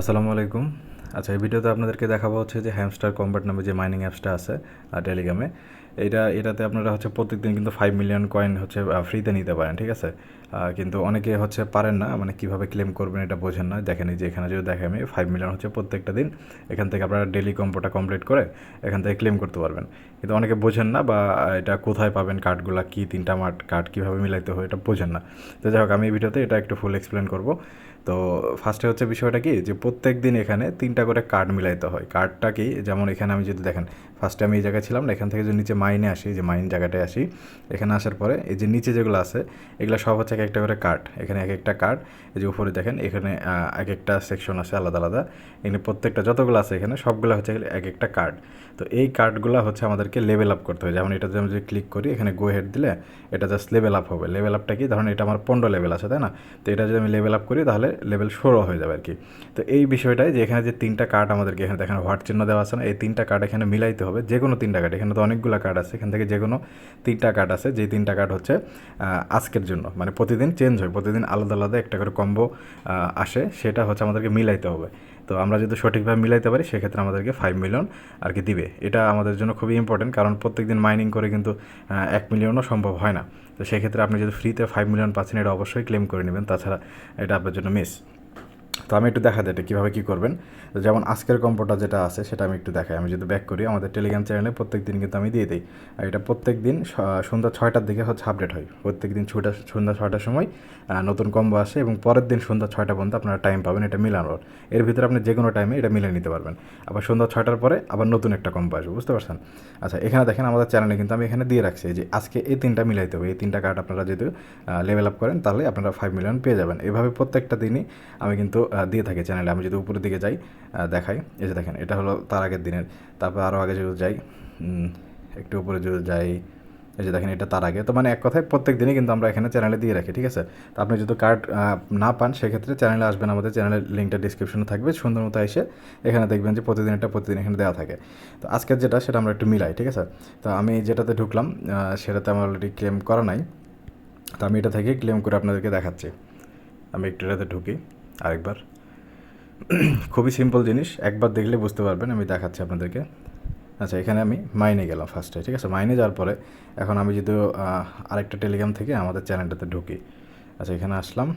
আসসালামু আলাইকুম। আচ্ছা এই ভিডিওতে আপনাদেরকে দেখাবো হচ্ছে যে হ্যামস্টার কম্বাট নামে যে মাইনিং অ্যাপসটা আছে টেলিগ্রামে এটা, এটাতে আপনারা হচ্ছে প্রত্যেকদিন কিন্তু ফাইভ মিলিয়ন কয়েন হচ্ছে ফ্রিতে নিতে পারেন, ঠিক আছে? কিন্তু অনেকে হচ্ছে পারেন না মানে কীভাবে ক্লেম করবেন এটা বোঝেন না। দেখেন যে এখানে যদি দেখে আমি ফাইভ মিলিয়ন হচ্ছে প্রত্যেকটা দিন এখান থেকে আপনারা ডেলি কম্পোটা কমপ্লিট করে এখান থেকে ক্লেম করতে পারবেন। কিন্তু অনেকে বোঝেন না বা এটা কোথায় পাবেন কার্ডগুলো কী, তিনটা মাঠ কার্ড কীভাবে মিলাইতে হয় এটা বোঝেন না। তো যাই হোক, আমি এই ভিডিওতে এটা একটু ফুল এক্সপ্লেন করব। তো ফার্স্টে হচ্ছে বিষয়টা কি? যে প্রত্যেক দিন এখানে তিনটা করে কার্ড মিলাইতে হয়। কার্ডটা কি? যেমন এখানে আমি যদি দেখেন ফার্স্টে আমি এই জায়গায় ছিলাম না, এখান থেকে যদি নিচে মাইনে আসি, যে মাইন জায়গাটায় আসি, এখানে আসার পরে এই যে নিচে যেগুলো আছে, এগুলো সব হচ্ছে এক একটা করে কার্ড এখানে এক একটা কার্ড এই যে উপরে দেখেন, এখানে এক একটা সেকশন আছে আলাদা আলাদা। এখানে প্রত্যেকটা যতগুলো আছে এখানে, সবগুলো হচ্ছে এক একটা কার্ড তো এই কার্ডগুলো হচ্ছে আমাদেরকে লেভেল আপ করতে হয়। যেমন এটা আমি যদি ক্লিক করি, এখানে গো হেড দিলে এটা জাস্ট লেভেল আপ হবে। লেভেল আপটা কি? ধরুন এটা আমার পনেরো লেভেল আছে, তাই না? তো এটা যদি আমি লেভেল আপ করি, তাহলে লেভেল ষোলো হয়ে যাবে আর কি তো এই বিষয়টাই যে এখানে যে তিনটা কার্ড আমাদেরকে এখানে দেখানো হোয়াট চিহ্ন দেওয়া আছে না, এই তিনটা কার্ড এখানে মিলাইতে হবে। যে কোনো তিনটা কার্ড এখানে তো অনেকগুলো কার্ড আছে, এখান থেকে যে কোনো তিনটা কার্ড আছে, যেই তিনটা কার্ড হচ্ছে আজকের জন্য। মানে প্রতিদিন চেঞ্জ হয়, প্রতিদিন আলাদা আলাদা একটা করে কম্বো আসে, সেটা হচ্ছে আমাদেরকে মিলাইতে হবে। তো আমরা যদি সঠিকভাবে মিলাইতে পারি, সেক্ষেত্রে আমাদেরকে ফাইভ মিলিয়ন আর কি দিবে। এটা আমাদের জন্য খুবই ইম্পর্টেন্ট কারণ প্রত্যেক দিন মাইনিং করে কিন্তু এক মিলিয়নও সম্ভব হয় না। তো সেক্ষেত্রে আপনি যদি ফ্রিতে ফাইভ মিলিয়ন পাচ্ছেন, এটা অবশ্যই ক্লেম করে নেবেন। তাছাড়া এটা আপনার জন্য মিস তো আমি একটু দেখা এটা কীভাবে কী করবেন। যেমন আজকের কম্পোটা যেটা আছে, সেটা আমি একটু দেখাই। আমি যদি ব্যাক করি, আমাদের টেলিগ্রাম চ্যানেলে প্রত্যেক দিন কিন্তু আমি দিয়ে দিই। আর এটা প্রত্যেক দিন সন্ধ্যা ছয়টার দিকে হচ্ছে আপডেট হয়। প্রত্যেক দিন ছুটা সন্ধ্যা ছয়টার সময় নতুন কম্বো আসে এবং পরের দিন সন্ধ্যা ছয়টা পর্যন্ত আপনারা টাইম পাবেন। এটা মিলানোর। এর ভিতরে আপনি যে কোনো টাইমে এটা মিলিয়ে নিতে পারবেন। আবার সন্ধ্যা ছয়টার পরে আবার নতুন একটা কম্বো আসবে, বুঝতে পারছেন? আচ্ছা এখানে দেখেন আমাদের চ্যানেলে কিন্তু আমি এখানে দিয়ে রাখছি। যে আজকে এই তিনটা মিলাইতে হবে। এই তিনটা কার্ড আপনারা যদি লেভেল আপ করেন, তাহলে আপনারা ফাইভ মিলিয়ন পেয়ে যাবেন। এভাবে প্রত্যেকটা দিনই আমি কিন্তু দিয়ে থাকি চ্যানেলে আমি যদি উপরের দিকে যাই দেখাই। এই যে দেখেন, এটা হলো তার আগের দিনের। তারপর আরও আগে যদি যাই একটু উপরে যদি যাই, এই যে দেখেন, এটা তার আগে। তো মানে এক কথায় প্রত্যেক দিনই কিন্তু আমরা এখানে চ্যানেলে দিয়ে রাখি, ঠিক আছে? তো আপনি যদি কার্ড না পান, সেক্ষেত্রে চ্যানেলে আসবেন। আমাদের চ্যানেলের লিঙ্কটা ডিসক্রিপশনে থাকবে। সুন্দর মতো এসে এখানে দেখবেন যে প্রতিদিন এটা প্রতিদিন এখানে দেওয়া থাকে। তো আজকের যেটা, সেটা আমরা একটু মিলাই, ঠিক আছে? তো আমি যেটাতে ঢুকলাম সেটাতে আমার অলরেডি ক্লেম করা নাই। তো আমি এটা থেকে ক্লেম করে আপনাদেরকে দেখাচ্ছি। আমি একটু এটাতে ঢুকি। আরেকবার। খুবই সিম্পল জিনিস, একবার দেখলে বুঝতে পারবেন, আমি দেখাচ্ছি আপনাদেরকে। আচ্ছা এখানে আমি মাইনে গেলাম ফার্স্টে ঠিক আছে? মাইনে যাওয়ার পরে এখন আমি যদি আরেকটা টেলিগ্রাম থেকে আমাদের চ্যানেলটাতে ঢুকি। আচ্ছা এখানে আসলাম।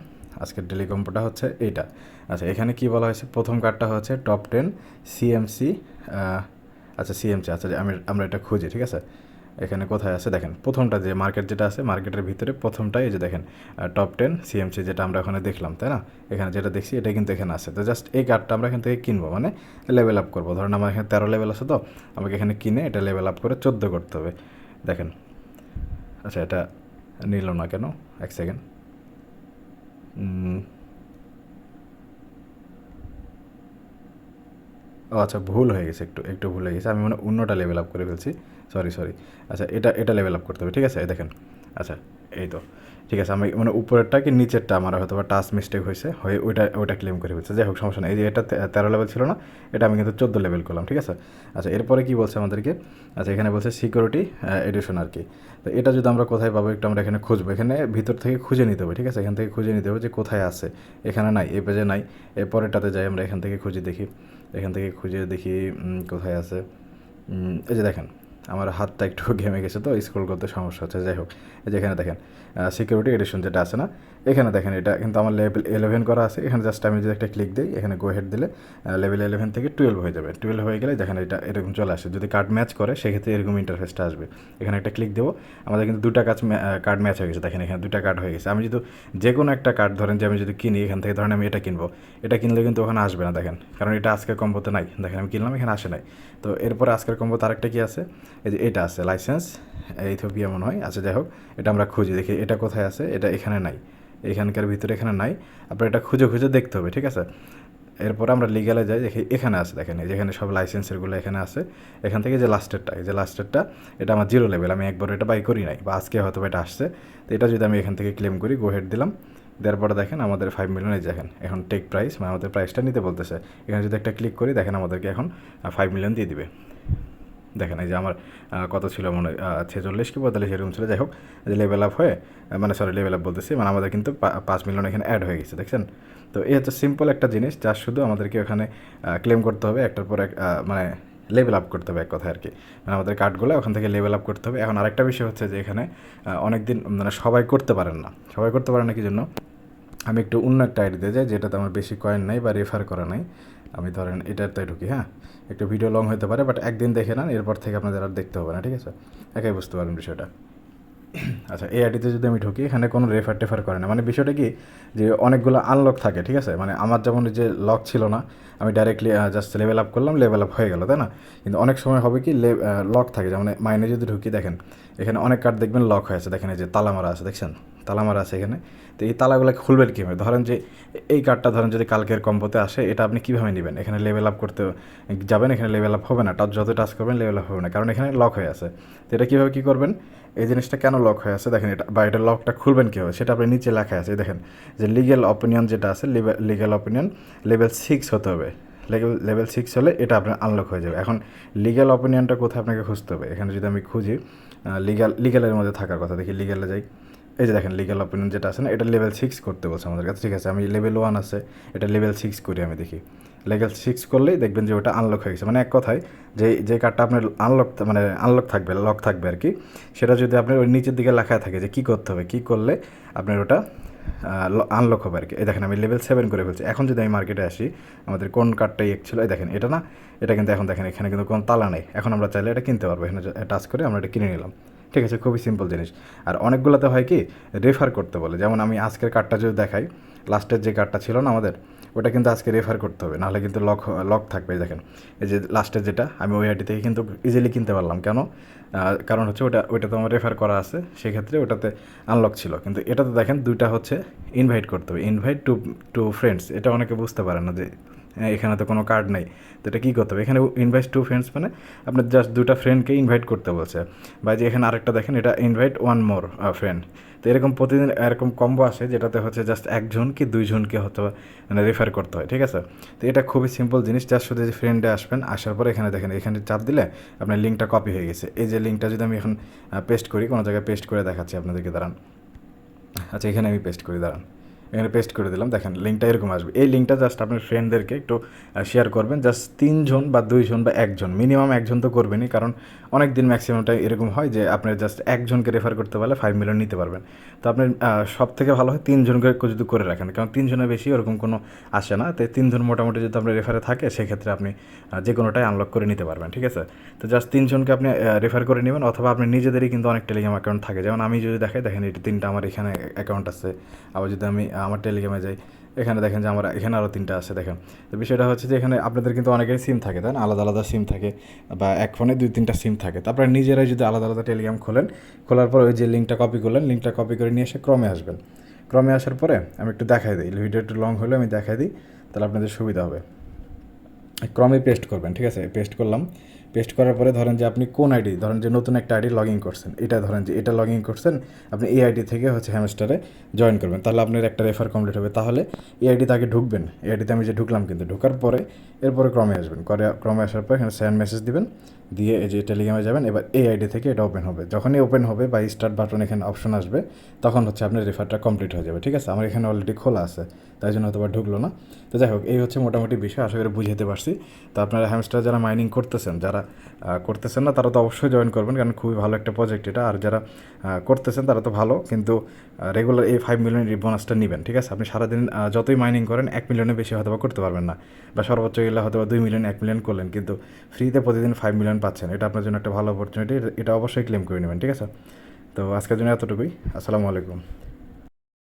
আজকের টেলিকম্পটা হচ্ছে এইটা। আচ্ছা এখানে কি বলা হয়েছে? প্রথম কার্ডটা হচ্ছে টপ টেন সিএমসি আচ্ছা সিএমসি আচ্ছা আমি, আমরা এটা খুঁজি, ঠিক আছে? এখানে কোথায় আছে? দেখেন, প্রথমটা যে মার্কেট যেটা আছে মার্কেটের ভিতরে প্রথমটাই এই যে দেখেন টপ টেন সিএমসি যেটা আমরা ওখানে দেখলাম, তাই না? এখানে যেটা দেখছি এটা কিন্তু এখানে আছে। তো জাস্ট এই কার্ডটা আমরা এখান থেকে কিনবো মানে লেভেল আপ করব। ধরুন আমার এখানে তেরো লেভেল আছে তো, আমাকে এখানে কিনে এটা লেভেল আপ করে চোদ্দ করতে হবে। দেখেন আচ্ছা এটা নিল না কেন? এক সেকেন্ড ও আচ্ছা ভুল হয়ে গেছে, একটু একটু ভুল হয়ে গেছে। আমি মানে অন্যটা লেভেল আপ করে ফেলছি। সরি সরি আচ্ছা এটা এটা লেভেল আপ করতে হবে, ঠিক আছে? দেখেন। আচ্ছা এই তো। ঠিক আছে, আমি মানে উপরেরটা কি নিচেরটা? আমার হয়তো বা টাচ মিস্টেক হয়েছে, হয়ে ওইটা ওইটা ক্লেম করে ফেলছে। যাই হোক সমস্যা নেই। এই যে এটা তেরো লেভেল ছিল না, এটা আমি কিন্তু চোদ্দ লেভেল করলাম, ঠিক আছে? আচ্ছা এরপরে কি বলছে আমাদেরকে? আচ্ছা এখানে বলছে সিকিউরিটি এডিশন আর কি। তো এটা যদি আমরা কোথায় পাবো, একটু আমরা এখানে খুঁজবো। এখানে ভিতর থেকে খুঁজে নিতে হবে, ঠিক আছে? এখান থেকে খুঁজে নিতে হবে যে কোথায় আছে। এখানে নাই, এই পেজে নাই। এর পরেরটাতে যাই আমরা, এখান থেকে খুঁজে দেখি। এখান থেকে খুঁজে দেখি কোথায় আছে। এই যে দেখেন আমার হাতটা একটু ঘেমে গেছে তো, স্ক্রল করতে সমস্যা হচ্ছে, যাই হোক। এই যে এখানে দেখেন সিকিউরিটি এডিশন যেটা আছে না, এখানে দেখেন, এটা কিন্তু আমার লেভেল ইলেভেন করা আছে। এখানে জাস্ট আমি যদি একটা ক্লিক দিই, এখানে গো হেড দিলে লেভেল ইলেভেন থেকে টুয়েলভ হয়ে যাবে। টুয়েলভ হয়ে গেলে দেখেন এটা এরকম চলে আসে। যদি কার্ড ম্যাচ করে, সেক্ষেত্রে এরকম ইন্টারফেসটা আসবে। এখানে একটা ক্লিক দেবো, আমাদের কিন্তু দুটা কাজ কার্ড ম্যাচ হয়ে গেছে। দেখেন, এখানে দুটা কার্ড হয়ে গেছে। আমি যদি যে কোনো একটা কার্ড ধরেন যে আমি যদি কিনি, এখান থেকে ধরেন আমি এটা কিনবো। এটা কিনলে কিন্তু ওখানে আসবে না, দেখেন। কারণ এটা আজকের কম্বোতে নাই। দেখেন, আমি কিনলাম, এখানে আসে নাই। তো এরপরে আজকের কম্বোতে আরেকটা কি আছে? এই যে এটা আছে লাইসেন্স ইথোপিয়া মনে হয় আচ্ছা যাই হোক, এটা আমরা খুঁজি, দেখি এটা কোথায় আছে, এটা এখানে নাই এখানকার ভিতরে এখানে নাই, আপনার এটা খুঁজে খুঁজে দেখতে হবে, ঠিক আছে? এরপরে আমরা লিগালে যাই, দেখি এখানে আছে, দেখেন, এই যেখানে সব লাইসেন্সেরগুলো এখানে আছে, এখান থেকে যে লাস্টেরটা এই যে লাস্টেরটা এটা আমার জিরো লেভেল আমি একবার এটা বাই করি নাই, বা আজকে হয়তো এটা আসছে, তো এটা যদি আমি এখান থেকে ক্লেম করি গো হেড দিলাম দেওয়ার পরে দেখেন আমাদের ফাইভ মিলিয়ন এই দেখেন, এখন টেক প্রাইস মানে আমাদের প্রাইসটা নিতে বলতেছে, এখানে যদি একটা ক্লিক করি, দেখেন আমাদেরকে এখন ফাইভ মিলিয়ন দিয়ে দিবে। দেখেন এই যে আমার কত ছিল মনে ছেচল্লিশ কি পঁয়তাল্লিশ এরকম ছিল। যাই হোক, যে লেভেল আপ হয়ে মানে সরি লেভেল আপ বলতেছি মানে আমাদের কিন্তু পাঁচ মিলিয়ন এখানে অ্যাড হয়ে গেছে, দেখছেন? তো এই হচ্ছে সিম্পল একটা জিনিস যা শুধু আমাদেরকে ওখানে ক্লেম করতে হবে, একটার পর এক মানে লেভেল আপ করতে হবে এক কথায় আর কি। মানে আমাদের কার্ডগুলো ওখান থেকে লেভেল আপ করতে হবে। এখন আরেকটা বিষয় হচ্ছে যে এখানে অনেক দিন মানে সবাই করতে পারেন না। সবাই করতে পারেন না কি জন্য? আমি একটু অন্য একটা আইডি দিয়ে যাই, যেটাতে আমার বেশি কয়েন নাই বা রেফার করা নাই। আমি ধরেন এটাতে ঢুকি হ্যাঁ? একটু ভিডিও লং হতে পারে বাট একদিন দেখে নেন, এরপর থেকে আপনাদের আর দেখতে হবে না, ঠিক আছে? একাই বুঝতে পারেন বিষয়টা। আচ্ছা এই আইডিতে যদি আমি ঢুকি, এখানে কোনো রেফার টেফার করে না। মানে বিষয়টা কি? যে অনেকগুলো আনলক থাকে, ঠিক আছে? মানে আমার যেমন যে লক ছিল না, আমি ডাইরেক্টলি জাস্ট লেভেল আপ করলাম লেভেল আপ হয়ে গেল, তাই না? কিন্তু অনেক সময় হবে কি লক থাকে। যেমন মাইনে যদি ঢুকি, দেখেন, এখানে অনেক কার্ড দেখবেন লক হয়ে আছে। দেখেন এই যে তালা মারা আছে, দেখছেন? তালা মারা আছে এখানে। তো এই তালাগুলো খুলবেন কীভাবে? ধরেন যে এই কার্ডটা ধরেন যদি কালকের কম্বোতে আসে, এটা আপনি কীভাবে নেবেন? এখানে লেভেল আপ করতে যাবেন, এখানে লেভেল আপ হবে না। টাচ যত টাচ করবেন লেভেল আপ হবে না। কারণ এখানে লক হয়ে আছে। তো এটা কীভাবে কী করবেন? এই জিনিসটা কেন লক হয়ে আছে? দেখেন এটা, বা এটা লকটা খুলবেন কীভাবে? সেটা আপনি নিচে লেখা আছে। দেখেন, যে লিগেল অপিনিয়ন যেটা আছে লিগেল অপিনিয়ন লেভেল সিক্স হতে হবে। লেভেল লেভেল সিক্স হলে এটা আপনার আনলক হয়ে যাবে। এখন লিগ্যাল অপিনিয়নটা কোথায় আপনাকে খুঁজতে হবে? এখানে যদি আমি খুঁজি লিগ্যাল লিগ্যালের মধ্যে থাকার কথা দেখি। লিগ্যালে যাই। এই যে দেখেন লিগ্যাল অপিনিয়ন যেটা আছে না, এটা লেভেল সিক্স করতে বলছে আমাদের কাছে। ঠিক আছে, আমি লেভেল ওয়ান আছে, এটা লেভেল সিক্স করি আমি দেখি। লেভেল সিক্স করলেই দেখবেন যে ওটা আনলক হয়ে গেছে। মানে এক কথায়, যে যে কার্ডটা আপনার আনলক মানে আনলক থাকবে লক থাকবে আর কি, সেটা যদি আপনার ওই নিচের দিকে লেখা থাকে যে কী করতে হবে, কী করলে আপনার ওটা আনলক হবে আর কি। এই দেখেন আমি লেভেল সেভেন করে ফেলছি। এখন যদি আমি মার্কেটে আসি, আমাদের কোন কার্ডটাই এক ছিল, এই দেখেন এটা না, এটা কিন্তু এখন দেখেন, এখানে কিন্তু কোনো তালা নেই। এখন আমরা চাইলে এটা কিনতে পারব, এখানে টাচ করে আমরা এটা কিনে নিলাম। ঠিক আছে, খুবই সিম্পল জিনিস। আর অনেকগুলোতে হয় কি রেফার করতে বলে। যেমন আমি আজকের কার্ডটা যদি দেখাই লাস্টের যে কার্ডটা ছিল না আমাদের, ওটা কিন্তু আজকে রেফার করতে হবে। নাহলে কিন্তু লক লক থাকবে দেখেন। এই যে লাস্টের যেটা, আমি ওই আইডি থেকে কিন্তু ইজিলি কিনতে পারলাম। কেন? কারণ হচ্ছে ওটা ওইটা তো আমার রেফার করা আছে। সেক্ষেত্রে ওটাতে আনলক ছিল। কিন্তু এটাতে দেখেন, দুইটা হচ্ছে ইনভাইট করতে হবে। ইনভাইট টু টু ফ্রেন্ডস এটা অনেকে বুঝতে পারে না যে এখানে তো কোনো কার্ড নেই। তো এটা কী করতে হবে? এখানে ইনভাইট টু ফ্রেন্ডস মানে আপনার জাস্ট দুটা ফ্রেন্ডকে ইনভাইট করতে বলছে। বা যে এখানে আরেকটা দেখেন, এটা ইনভাইট ওয়ান মোর ফ্রেন্ড তো এরকম প্রতিদিন এরকম কম্বো আসে, যেটাতে হচ্ছে জাস্ট একজন কি দুইজনকে হয়তো মানে রেফার করতে হয়, ঠিক আছে? তো এটা খুবই সিম্পল জিনিস জাস্ট শুধু যে ফ্রেন্ডে আসবেন, আসার পরে এখানে দেখেন, এখানে চাপ দিলে আপনার লিঙ্কটা কপি হয়ে গেছে। এই যে লিঙ্কটা যদি আমি এখন পেস্ট করি, কোনো জায়গায় পেস্ট করে দেখাচ্ছি আপনাদেরকে, দাঁড়ান। আচ্ছা এখানে আমি পেস্ট করি, দাঁড়ান। এখানে পেস্ট করে দিলাম। দেখেন লিঙ্কটা এরকম আসবে। এই লিঙ্কটা জাস্ট আপনার ফ্রেন্ডদেরকে একটু শেয়ার করবেন। জাস্ট তিনজন বা দুইজন বা একজন মিনিমাম একজন তো করবেনই। কারণ অনেক দিন ম্যাক্সিমামটা এরকম হয় যে আপনার জাস্ট একজনকে রেফার করতে পারলে ফাইভ মিলিয়ন নিতে পারবেন। তো আপনার সব থেকে ভালো হয় তিনজনকে যদি করে রাখেন। কারণ তিনজনের বেশি ওরকম কোনো আসে না। তো তিনজন মোটামুটি যদি আপনার রেফারে থাকে, সেক্ষেত্রে আপনি যে কোনোটাই আনলক করে নিতে পারবেন, ঠিক আছে? তো জাস্ট তিনজনকে আপনি রেফার করে নেবেন। অথবা আপনি নিজেদেরই কিন্তু অনেক টেলিগ্রাম অ্যাকাউন্ট থাকে। যেমন আমি যদি দেখাই, দেখেন এটি তিনটা আমার এখানে অ্যাকাউন্ট আছে। আবার যদি আমি আমার টেলিগ্রামে যাই, এখানে দেখেন যে আমার, এখানে আরও তিনটা আছে, দেখেন। তো বিষয়টা হচ্ছে যে এখানে আপনাদের কিন্তু অনেকেরই সিম থাকে, তাই না? আলাদা আলাদা সিম থাকে বা এক ফোনে দুই তিনটা সিম থাকে। তারপরে নিজেরাই যদি আলাদা আলাদা টেলিগ্রাম খোলেন, খোলার পর ওই যে লিঙ্কটা কপি করলেন লিঙ্কটা কপি করে নিয়ে এসে ক্রমে আসবেন। ক্রমে আসার পরে আমি একটু দেখাই দিই ভিডিও একটু লং হলে আমি দেখাই দিই, তাহলে আপনাদের সুবিধা হবে। ক্রমে পেস্ট করবেন, ঠিক আছে? পেস্ট করলাম। পেস্ট করার পরে ধরেন যে আপনি কোন আইডি, ধরেন যে নতুন একটা আইডি লগ ইন করছেন, এটা ধরেন যে এটা লগ ইন করছেন, আপনি এই আইডি থেকে হচ্ছে হ্যামস্টারে জয়েন করবেন। তাহলে আপনার একটা রেফার কমপ্লিট হবে। তাহলে এই আইডিতে আগে ঢুকবেন। এই আইডিতে আমি যে ঢুকলাম কিন্তু, ঢোকার পরে এরপরে ক্রমে আসবেন। করে ক্রমে আসার পর এখানে সেন্ড মেসেজ দিবেন, দিয়ে এই যে টেলিগ্রামে যাবেন, এবার এই আইডি থেকে এটা ওপেন হবে। যখনই ওপেন হবে বা স্টার্ট বাটন এখানে অপশন আসবে, তখন হচ্ছে আপনার রেফারটা কমপ্লিট হয়ে যাবে, ঠিক আছে? আমার এখানে অলরেডি খোলা আছে, তাই জন্য হয়তো ঢুকলো না। তো যাই হোক, এই হচ্ছে মোটামুটি বিষয়, আশা করি বুঝাতে পারছি। তো আপনারা হ্যামস্টার যারা মাইনিং করতেছেন, যারা করতেছেন না, তারা তো অবশ্যই জয়েন করবেন, কারণ খুবই ভালো একটা প্রজেক্ট এটা। আর যারা করতেছেন, তারা তো ভালো, কিন্তু রেগুলার এই ফাইভ মিলিয়ন বোনাসটা নেবেন, ঠিক আছে? আপনি সারাদিন যতই মাইনিং করেন, এক মিলিয়নের বেশি হয়তো করতে পারবেন না, বা সর্বোচ্চ গেলে হয়তো দুই মিলিয়ন এক মিলিয়ন করলেন, কিন্তু ফ্রিতে প্রতিদিন ফাইভ মিলিয়ন পাচ্ছেন, এটা আপনার জন্য একটা ভালো অপরচুনিটি এটা অবশ্যই ক্লেম করে নেবেন, ঠিক আছে? তো আজকের জন্য এতটুকুই, আসসালামু আলাইকুম।